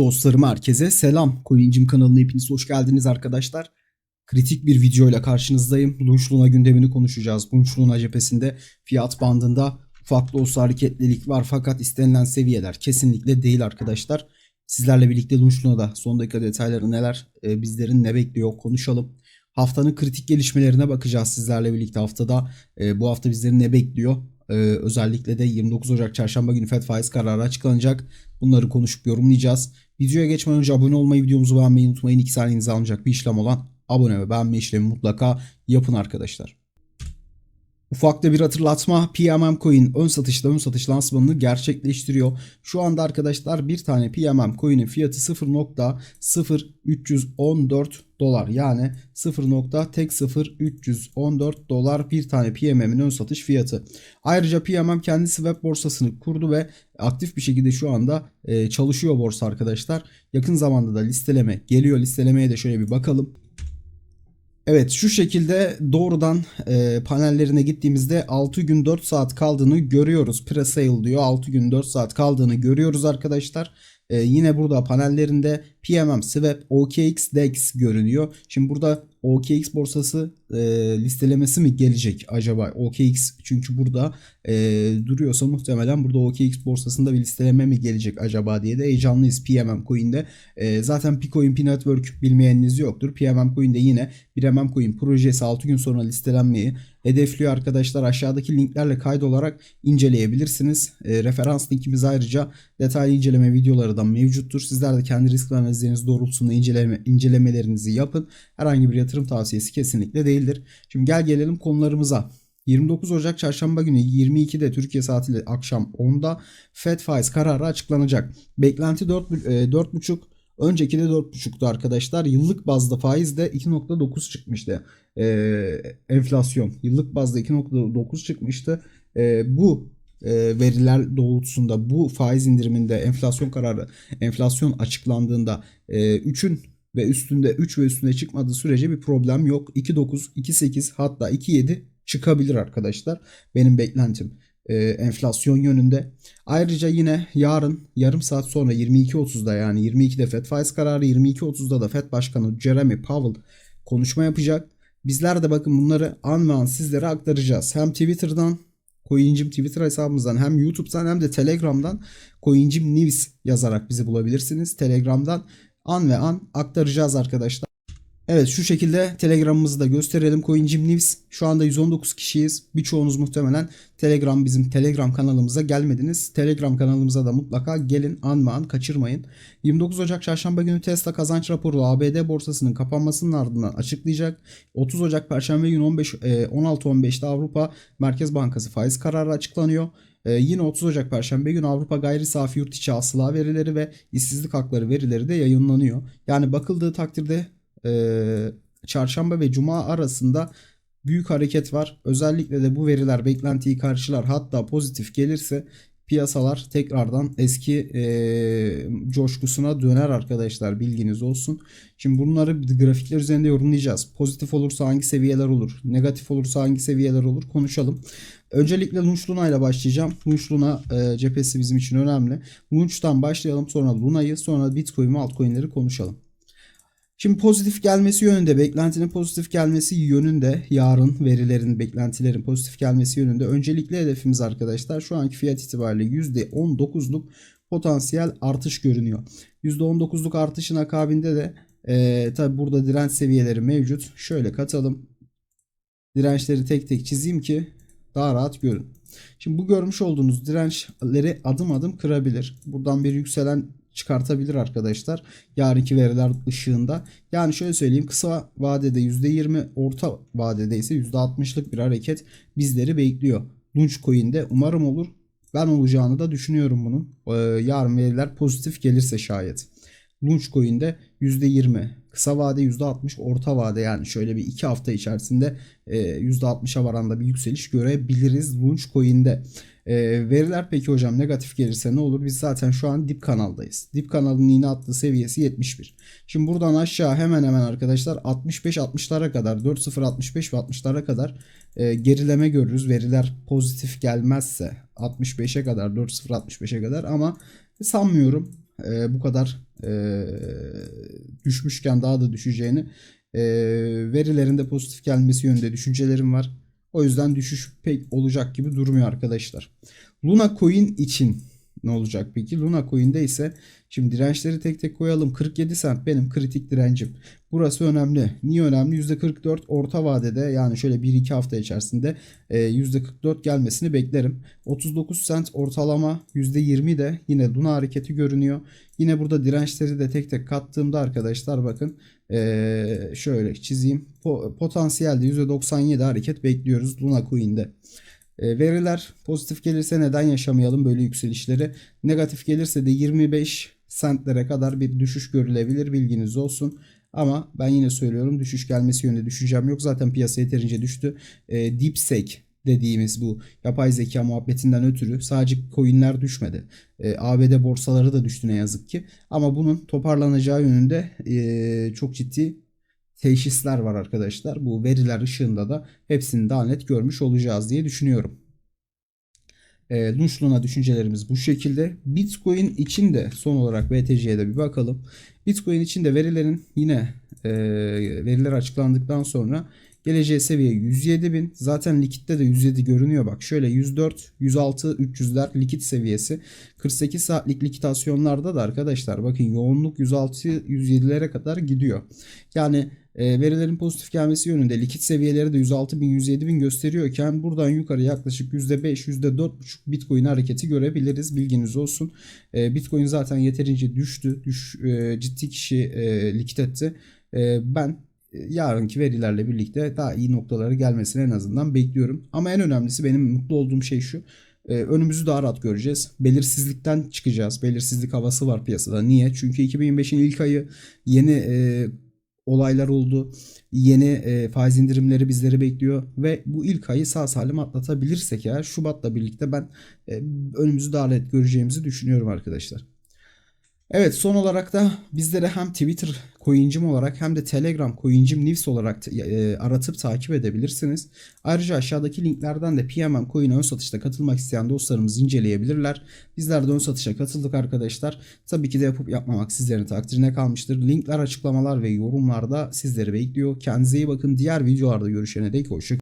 Dostlarım herkese selam. Coincim kanalına hepiniz hoş geldiniz arkadaşlar. Kritik bir videoyla karşınızdayım. Lunch Luna gündemini konuşacağız. Lunch Luna cephesinde fiyat bandında ufak da olsa hareketlilik var fakat istenilen seviyeler kesinlikle değil arkadaşlar. Sizlerle birlikte Lunch Luna'da son dakika detayları neler, e, bizlerin ne bekliyor konuşalım. Haftanın kritik gelişmelerine bakacağız sizlerle birlikte haftada. E, bu hafta bizleri ne bekliyor? E, özellikle de 29 Ocak çarşamba günü FED faiz kararı açıklanacak. Bunları konuşup yorumlayacağız. Videoya geçmeden önce abone olmayı, videomuzu beğenmeyi unutmayın. 2 saniyenizi almayacak bir işlem olan abone ve beğenme işlemi mutlaka yapın arkadaşlar. Ufak da bir hatırlatma PMM Coin ön satışta ön satış lansmanını gerçekleştiriyor. Şu anda arkadaşlar bir tane PMM Coin'in fiyatı 0.0314 dolar yani 0.tek0314 dolar bir tane PMM'in ön satış fiyatı. Ayrıca PMM kendisi web borsasını kurdu ve aktif bir şekilde şu anda e, çalışıyor borsa arkadaşlar. Yakın zamanda da listeleme geliyor. Listelemeye de şöyle bir bakalım. Evet şu şekilde doğrudan e, panellerine gittiğimizde 6 gün 4 saat kaldığını görüyoruz. Pre-sale diyor 6 gün 4 saat kaldığını görüyoruz arkadaşlar. E, yine burada panellerinde PMM, Swap, OKX, DEX görünüyor. Şimdi burada OKX borsası e, listelemesi mi gelecek acaba? OKX çünkü burada e, duruyorsa muhtemelen burada OKX borsasında bir listeleme mi gelecek acaba diye de heyecanlıyız PMM Coin'de. E, zaten Picoin P bilmeyeniniz yoktur. PMM Coin'de yine bir MM Coin projesi 6 gün sonra listelenmeyi hedefliyor arkadaşlar. Aşağıdaki linklerle kaydolarak inceleyebilirsiniz. E, referans linkimiz ayrıca detaylı inceleme videoları da mevcuttur. Sizler de kendi risk analizleriniz doğrultusunda inceleme, incelemelerinizi yapın. Herhangi bir yatırım tavsiyesi kesinlikle değildir. Şimdi gel gelelim konularımıza. 29 Ocak Çarşamba günü 22'de Türkiye saatiyle akşam 10'da FED faiz kararı açıklanacak. Beklenti 4, 4,5 Önceki de 4,5'tu arkadaşlar. Yıllık bazda faiz de 2.9 çıkmıştı. Ee, enflasyon. Yıllık bazda 2.9 çıkmıştı. Ee, bu e, veriler doğrultusunda bu faiz indiriminde enflasyon kararı enflasyon açıklandığında e, 3'ün ve üstünde 3 ve üstünde çıkmadığı sürece bir problem yok. 2.9, 2.8 hatta 2.7 çıkabilir arkadaşlar. Benim beklentim e, enflasyon yönünde. Ayrıca yine yarın yarım saat sonra 22.30'da yani 22'de FED faiz kararı 22.30'da da FED Başkanı Jeremy Powell konuşma yapacak. Bizler de bakın bunları an ve an sizlere aktaracağız. Hem Twitter'dan Coincim Twitter hesabımızdan hem YouTube'dan hem de Telegram'dan Coincim News yazarak bizi bulabilirsiniz. Telegram'dan an ve an aktaracağız arkadaşlar. Evet şu şekilde Telegram'ımızı da gösterelim. Coincim News. Şu anda 119 kişiyiz. Birçoğunuz muhtemelen Telegram bizim Telegram kanalımıza gelmediniz. Telegram kanalımıza da mutlaka gelin an ve an kaçırmayın. 29 Ocak çarşamba günü Tesla kazanç raporu ABD borsasının kapanmasının ardından açıklayacak. 30 Ocak perşembe günü 15 16-15'te Avrupa Merkez Bankası faiz kararı açıklanıyor. Ee, yine 30 Ocak Perşembe günü Avrupa gayri safi yurt içi hasıla verileri ve işsizlik hakları verileri de yayınlanıyor. Yani bakıldığı takdirde e, çarşamba ve cuma arasında büyük hareket var. Özellikle de bu veriler beklentiyi karşılar hatta pozitif gelirse piyasalar tekrardan eski e, coşkusuna döner arkadaşlar bilginiz olsun. Şimdi bunları grafikler üzerinde yorumlayacağız. Pozitif olursa hangi seviyeler olur? Negatif olursa hangi seviyeler olur? Konuşalım. Öncelikle Lunch Luna ile başlayacağım. Lunch Luna e, cephesi bizim için önemli. Lunch'tan başlayalım sonra Luna'yı sonra Bitcoin ve altcoin'leri konuşalım. Şimdi pozitif gelmesi yönünde, beklentinin pozitif gelmesi yönünde, yarın verilerin, beklentilerin pozitif gelmesi yönünde öncelikle hedefimiz arkadaşlar şu anki fiyat itibariyle %19'luk potansiyel artış görünüyor. %19'luk artışın akabinde de e, tabi burada direnç seviyeleri mevcut. Şöyle katalım. Dirençleri tek tek çizeyim ki daha rahat görün. Şimdi bu görmüş olduğunuz dirençleri adım adım kırabilir. Buradan bir yükselen çıkartabilir arkadaşlar. Yarınki veriler ışığında. Yani şöyle söyleyeyim kısa vadede %20 orta vadede ise %60'lık bir hareket bizleri bekliyor. Launchcoin'de umarım olur. Ben olacağını da düşünüyorum bunun. Ee, yarın veriler pozitif gelirse şayet. Launchcoin'de %20 kısa vade %60 orta vade yani şöyle bir 2 hafta içerisinde %60'a e, varan da bir yükseliş görebiliriz Launchcoin'de. E, veriler peki hocam negatif gelirse ne olur? Biz zaten şu an dip kanaldayız. Dip kanalın iğne attığı seviyesi 71. Şimdi buradan aşağı hemen hemen arkadaşlar 65-60'lara kadar 4.0-65 ve 60'lara kadar e, gerileme görürüz. Veriler pozitif gelmezse 65'e kadar 4.0-65'e kadar ama sanmıyorum. e, bu kadar e, düşmüşken daha da düşeceğini e, verilerinde pozitif gelmesi yönünde düşüncelerim var. O yüzden düşüş pek olacak gibi durmuyor arkadaşlar. Luna Coin için ne olacak peki? Luna Coin'de ise şimdi dirençleri tek tek koyalım. 47 cent benim kritik direncim. Burası önemli. Niye önemli? %44 orta vadede yani şöyle 1-2 hafta içerisinde e, %44 gelmesini beklerim. 39 cent ortalama %20 de yine Luna hareketi görünüyor. Yine burada dirençleri de tek tek kattığımda arkadaşlar bakın e, şöyle çizeyim. Po- potansiyelde %97 hareket bekliyoruz Luna Coin'de. E, veriler pozitif gelirse neden yaşamayalım böyle yükselişleri? Negatif gelirse de 25 sentlere kadar bir düşüş görülebilir bilginiz olsun. Ama ben yine söylüyorum düşüş gelmesi yönünde düşüncem yok. Zaten piyasa yeterince düştü. E, DeepSeek dediğimiz bu yapay zeka muhabbetinden ötürü sadece coinler düşmedi. E, ABD borsaları da düştü ne yazık ki. Ama bunun toparlanacağı yönünde e, çok ciddi teşhisler var arkadaşlar. Bu veriler ışığında da hepsini daha net görmüş olacağız diye düşünüyorum. E, Lunch Luna düşüncelerimiz bu şekilde. Bitcoin için de son olarak BTC'ye de bir bakalım. Bitcoin için de verilerin yine e, veriler açıklandıktan sonra geleceği seviye 107 bin. Zaten likitte de 107 görünüyor bak. Şöyle 104, 106, 300'ler likit seviyesi. 48 saatlik likitasyonlarda da arkadaşlar bakın yoğunluk 106, 107'lere kadar gidiyor. Yani e, verilerin pozitif gelmesi yönünde likit seviyeleri de 106 bin 107 bin gösteriyorken buradan yukarı yaklaşık %5 %4,5 Bitcoin hareketi görebiliriz bilginiz olsun. E, Bitcoin zaten yeterince düştü. Düş, e, ciddi kişi likit etti. Ben yarınki verilerle birlikte daha iyi noktalara gelmesini en azından bekliyorum. Ama en önemlisi benim mutlu olduğum şey şu. Önümüzü daha rahat göreceğiz. Belirsizlikten çıkacağız. Belirsizlik havası var piyasada. Niye? Çünkü 2025'in ilk ayı yeni olaylar oldu. Yeni e, faiz indirimleri bizleri bekliyor ve bu ilk ayı sağ salim atlatabilirsek ya Şubat'la birlikte ben e, önümüzü daha net göreceğimizi düşünüyorum arkadaşlar. Evet son olarak da bizlere hem Twitter coincim olarak hem de Telegram coincim news olarak e, aratıp takip edebilirsiniz. Ayrıca aşağıdaki linklerden de PMM coin ön satışta katılmak isteyen dostlarımız inceleyebilirler. Bizler de ön satışa katıldık arkadaşlar. Tabii ki de yapıp yapmamak sizlerin takdirine kalmıştır. Linkler açıklamalar ve yorumlarda sizleri bekliyor. Kendinize iyi bakın. Diğer videolarda görüşene dek hoşçakalın.